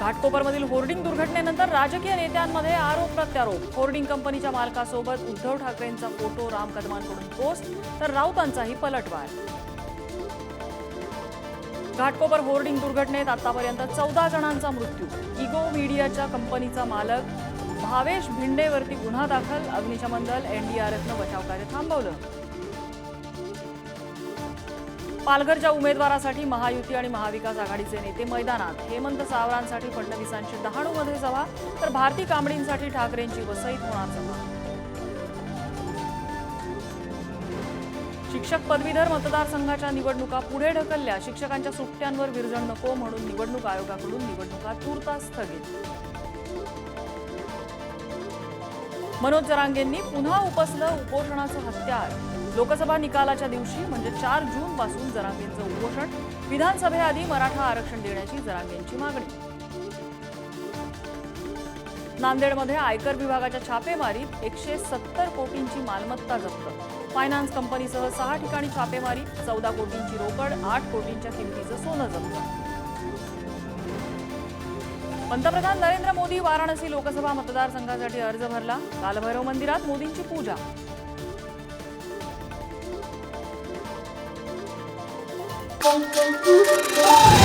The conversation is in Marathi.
घाटकोपरमधील होर्डिंग दुर्घटनेनंतर राजकीय नेत्यांमध्ये आरोप प्रत्यारोप. होर्डिंग कंपनीच्या मालकासोबत उद्धव ठाकरेंचा फोटो राम कदमांकडून पोस्ट तर राऊतांचाही पलटवार. घाटकोपर होर्डिंग दुर्घटनेत आतापर्यंत चौदा जणांचा मृत्यू. इगो मीडियाच्या कंपनीचा मालक भावेश भिंडेवरती गुन्हा दाखल. अग्निशमन दल एनडीआरएफनं बचावकार्य थांबवलं. पालघरच्या उमेदवारासाठी महायुती आणि महाविकास आघाडीचे नेते मैदानात हेमंत सावरांसाठी फडणवीसांची डहाणूमध्ये सभा तर भारती कांबळींसाठी ठाकरेंची वसईत होणार सभा. शिक्षक पदवीधर मतदारसंघाच्या निवडणुका पुढे ढकलल्या. शिक्षकांच्या सुट्ट्यांवर विरजण नको म्हणून निवडणूक आयोगाकडून निवडणुका तूर्तास स्थगित. मनोज जरांगेंनी पुन्हा उपसलं उपोषणाचं हत्यार. लोकसभा निकालाच्या दिवशी म्हणजे चार जून पासून जरांगेंचं उपोषण विधानसभेआधी मराठा आरक्षण देण्याची जरांगेंची मागणी. नांदेडमध्ये आयकर विभागाच्या छापेमारीत एकशे सत्तर कोटींची मालमत्ता जप्त. फायनान्स कंपनीसह सहा ठिकाणी छापेमारी चौदा कोटींची रोकड आठ कोटींच्या किमतीचं सोनं जप्त. पंतप्रधान नरेंद्र मोदी वाराणसी लोकसभा मतदारसंघासाठी अर्ज भरला. कालभैरव मंदिरात मोदींची पूजा. boom, boom.